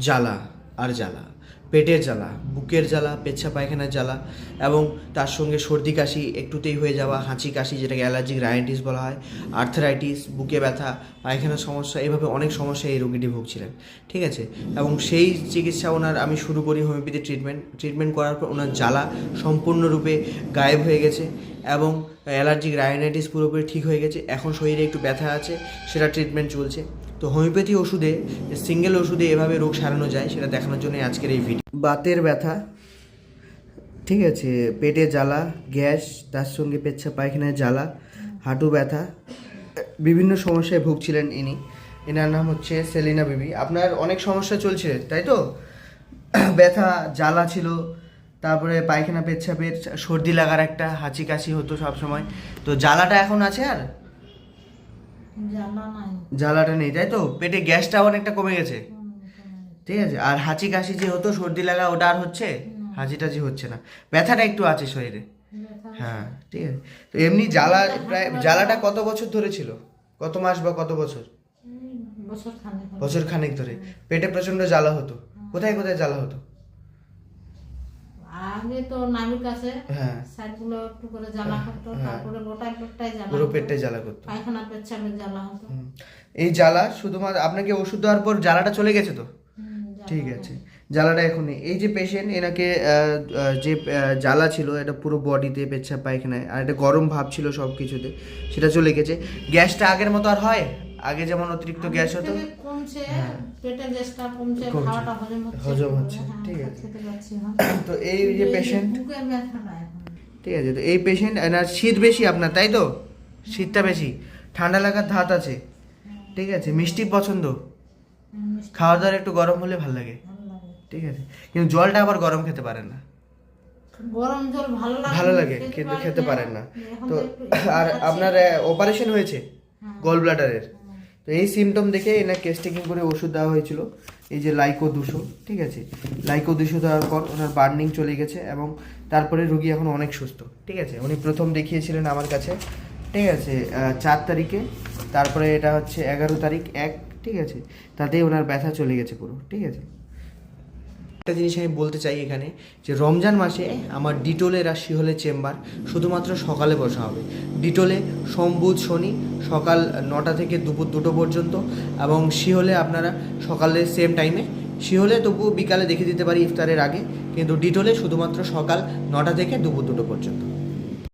জ্বালা আর জ্বালা। পেটের জ্বালা, বুকের জ্বালা পেচ্ছা পায়খানার জ্বালা এবং তার সঙ্গে সর্দি কাশি একটুতেই হয়ে যাওয়া, হাঁচি কাশি যেটাকে অ্যালার্জিক রাইনাইটিস বলা হয়, আর্থারাইটিস, বুকে ব্যথা, পায়খানার সমস্যা এইভাবে অনেক সমস্যায় এই রোগীটি ভুগছিলেন। ঠিক আছে? এবং সেই চিকিৎসা ওনার, আমি শুরু করি হোমিওপ্যাথি ট্রিটমেন্ট। ট্রিটমেন্ট করার পর ওনার জ্বালা সম্পূর্ণরূপে গায়েব হয়ে গেছে এবং অ্যালার্জিক রাইনাইটিস পুরোপুরি ঠিক হয়ে গেছে। এখন শরীরে একটু ব্যথা আছে, সেটা ট্রিটমেন্ট চলছে। তো হোমিওপ্যাথি ওষুধে, সিঙ্গেল ওষুধে এভাবে রোগ সারানো যায়, সেটা দেখানোর জন্য আজকের এই ভিডিও বাতের ব্যথা, ঠিক আছে, পেটে জ্বালা, গ্যাস, তার সঙ্গে পেচ্ছা পায়খানায় জ্বালা, হাঁটু ব্যথা, বিভিন্ন সমস্যায় ভুগছিলেন ইনি। এনার নাম হচ্ছে সেলিনা বিবি। আপনার অনেক সমস্যা চলছে, তাই তো? ব্যথা, জ্বালা ছিল, তারপরে পায়খানা পেচ্ছাপের সর্দি লাগার একটা হাঁচি কাশি হতো সব সময় তো জ্বালাটা এখন আছে আর? জ্বালাটা নেই তাই তো? পেটে গ্যাসটা অনেকটা কমে গেছে। ঠিক আছে? আর হাঁচি কাশি যে হতো সর্দি লাগা ওটা আর হচ্ছে? হাঁচি টাচি হচ্ছে না। ব্যথাটা একটু আছে শরীরে। হ্যাঁ ঠিক আছে। তো এমনি জ্বালা প্রায় জ্বালাটা কত বছর ধরে ছিল? কত মাস বা কত বছর? বছর খানেক। বছর খানেক ধরে। পেটে প্রচণ্ড জ্বালা হতো। কোথায় কোথায় জ্বালা হতো? আগে তো কাছে হ্যাঁ। একটু করে জ্বালা করতো হ্যাঁ। তারপরে গোটায় পেটটাই জ্বালা পুরো পেটটাই জ্বালা করতো। পায়খানা পেচ্ছাপের জ্বালা হতো। এই জ্বালা শুধুমাত্র আপনাকে ওষুধ দেওয়ার পর জ্বালাটা চলে গেছে তো? ঠিক আছে। জ্বালাটা এখন এই যে পেশেন্ট এনাকে যে জ্বালা ছিল এটা পুরো বডিতে পেচ্ছাপ পায়খানায় আর এটা গরম ভাব ছিল সব কিছুতে সেটা চলে গেছে। গ্যাসটা আগের মতো আর হয়? আগে যেমন অতিরিক্ত গ্যাস হতো কমছে হ্যাঁ। পেটের গ্যাসটা কমছে। খাওয়াটা হজম হচ্ছে হজম হচ্ছে, হ্যাঁ, ঠিক আছে। তো এই যে পেশেন্ট ঠিক আছে তো এই পেশেন্ট এনার শীত বেশি আপনার তাই তো? শীতটা বেশি। ঠান্ডা লাগার ধাত আছে। ঠিক আছে মিষ্টি পছন্দ। খাওয়া দাওয়ার একটু গরম হলে ভালো লাগে। ঠিক আছে কিন্তু জলটা আবার গরম খেতে পারেন না। গরম জল ভালো লাগে ভালো লাগে কিন্তু খেতে পারেন না। তো আর আপনার অপারেশন হয়েছে? হ্যাঁ। গল ব্লাডারের তো এই সিমটম দেখে এনার কেস টেকিং করে ওষুধ দেওয়া হয়েছিল। এই যে লাইকো দুশো ঠিক আছে? লাইকো দুশো দেওয়ার পর ওনার বার্নিং চলে গেছে এবং তারপরে রুগী এখন অনেক সুস্থ, ঠিক আছে? উনি প্রথম দেখিয়েছিলেন আমার কাছে, ঠিক আছে? চার তারিখে, তারপরে এটা হচ্ছে এগারো তারিখ, এক, ঠিক আছে? তাতেই ওনার ব্যথা চলে গেছে পুরো, ঠিক আছে? একটা জিনিস আমি বলতে চাই এখানে, যে রমজান মাসে আমার ডিটোলের আর শিহলের চেম্বার শুধুমাত্র সকালে বসা হবে। ডিটোলে সোম, বুধ, শনি সকাল নটা থেকে দুপুর দুটো পর্যন্ত এবং শিহলে আপনারা সকালে সেম টাইমে শিহলে তবুও বিকালে দেখে দিতে পারি ইফতারের আগে, কিন্তু ডিটোলে শুধুমাত্র সকাল নটা থেকে দুপুর দুটো পর্যন্ত।